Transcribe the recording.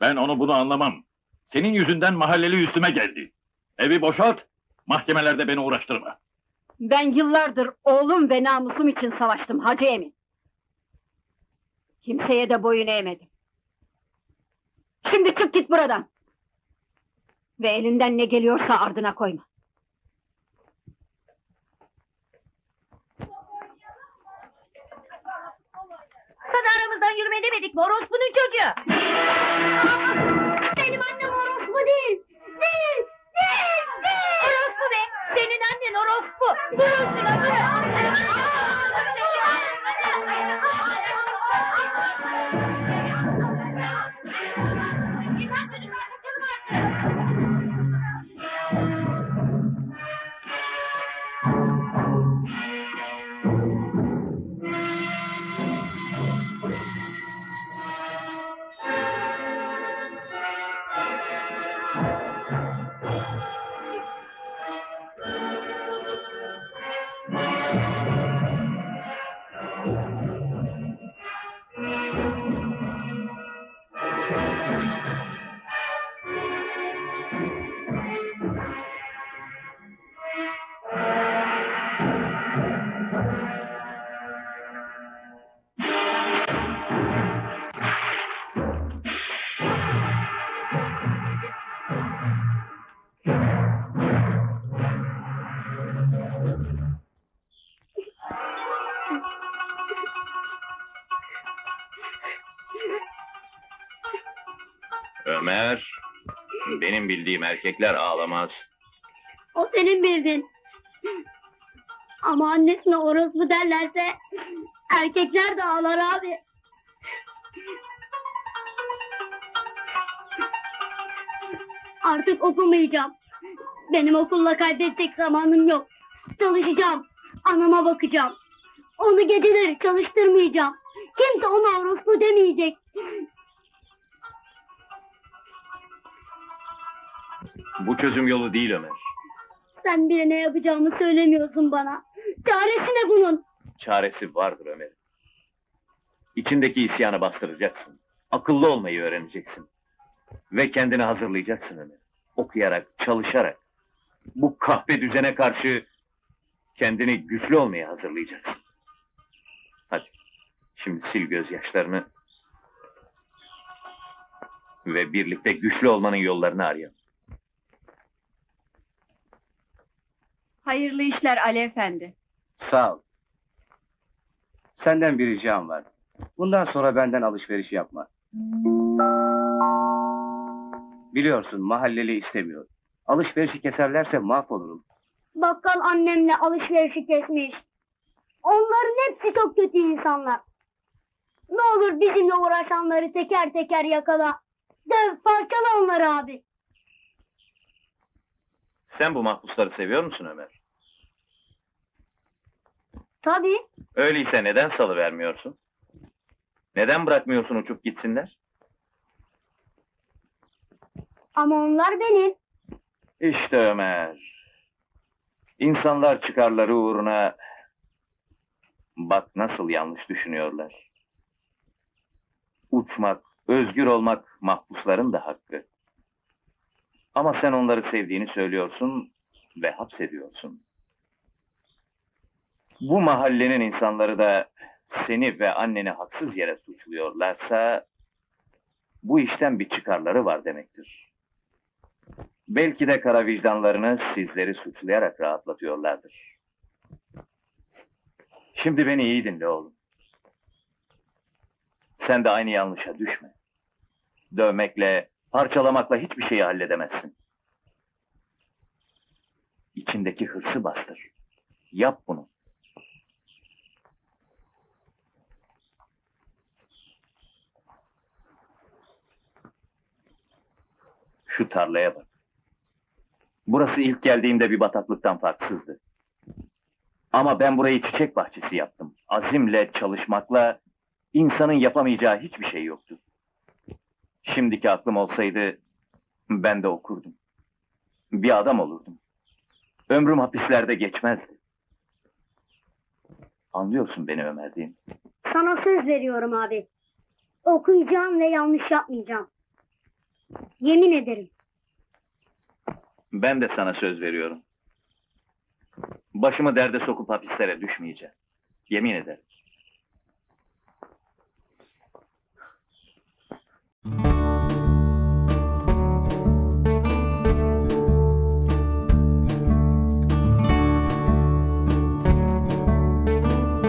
Ben onu bunu anlamam. Senin yüzünden mahalleli üstüme geldi. Evi boşalt, mahkemelerde beni uğraştırma. Ben yıllardır oğlum ve namusum için savaştım Hacı Emin. Kimseye de boyun eğmedim. Şimdi çık git buradan. Ve elinden ne geliyorsa ardına koyma. Sana aramızdan yürüme demedik mi orospunun çocuğu? Ömer, benim bildiğim erkekler ağlamaz. O senin bildin. Ama annesine orospu derlerse erkekler de ağlar abi. Artık okumayacağım. Benim okulla kaybedecek zamanım yok. Çalışacağım. Anama bakacağım. Onu geceleri çalıştırmayacağım. Kimse ona orospu demeyecek. Bu çözüm yolu değil Ömer. Sen bile ne yapacağımı söylemiyorsun bana. Çaresi ne bunun? Çaresi vardır Ömer. İçindeki isyanı bastıracaksın. Akıllı olmayı öğreneceksin. Ve kendini hazırlayacaksın Ömer. Okuyarak, çalışarak. Bu kahpe düzene karşı kendini güçlü olmaya hazırlayacaksın. Şimdi sil gözyaşlarını. Ve birlikte güçlü olmanın yollarını arayalım. Hayırlı işler Ali Efendi. Sağ ol. Senden bir ricam var. Bundan sonra benden alışveriş yapma. Biliyorsun mahalleli istemiyor. Alışverişi keserlerse mahvolurum. Bakkal annemle alışverişi kesmiş. Onların hepsi çok kötü insanlar. Ne olur bizimle uğraşanları teker teker yakala. Döv parçala onları abi. Sen bu mahpusları seviyor musun Ömer? Tabii. Öyleyse neden salıvermiyorsun? Neden bırakmıyorsun uçup gitsinler? Ama onlar benim. İşte Ömer. İnsanlar çıkarları uğruna bak nasıl yanlış düşünüyorlar. Uçmak, özgür olmak mahpusların da hakkı. Ama sen onları sevdiğini söylüyorsun ve hapsediyorsun. Bu mahallenin insanları da seni ve anneni haksız yere suçluyorlarsa bu işten bir çıkarları var demektir. Belki de kara vicdanlarını sizleri suçlayarak rahatlatıyorlardır. Şimdi beni iyi dinle oğlum. Sen de aynı yanlışa düşme. Dövmekle, parçalamakla hiçbir şeyi halledemezsin. İçindeki hırsı bastır. Yap bunu. Şu tarlaya bak. Burası ilk geldiğimde bir bataklıktan farksızdı. Ama ben burayı çiçek bahçesi yaptım. Azimle, çalışmakla insanın yapamayacağı hiçbir şey yoktur. Şimdiki aklım olsaydı ben de okurdum. Bir adam olurdum. Ömrüm hapislerde geçmezdi. Anlıyorsun beni Ömer mi? Sana söz veriyorum abi. Okuyacağım ve yanlış yapmayacağım. Yemin ederim. Ben de sana söz veriyorum. Başımı derde sokup hapislere düşmeyeceğim. Yemin ederim. Thank you.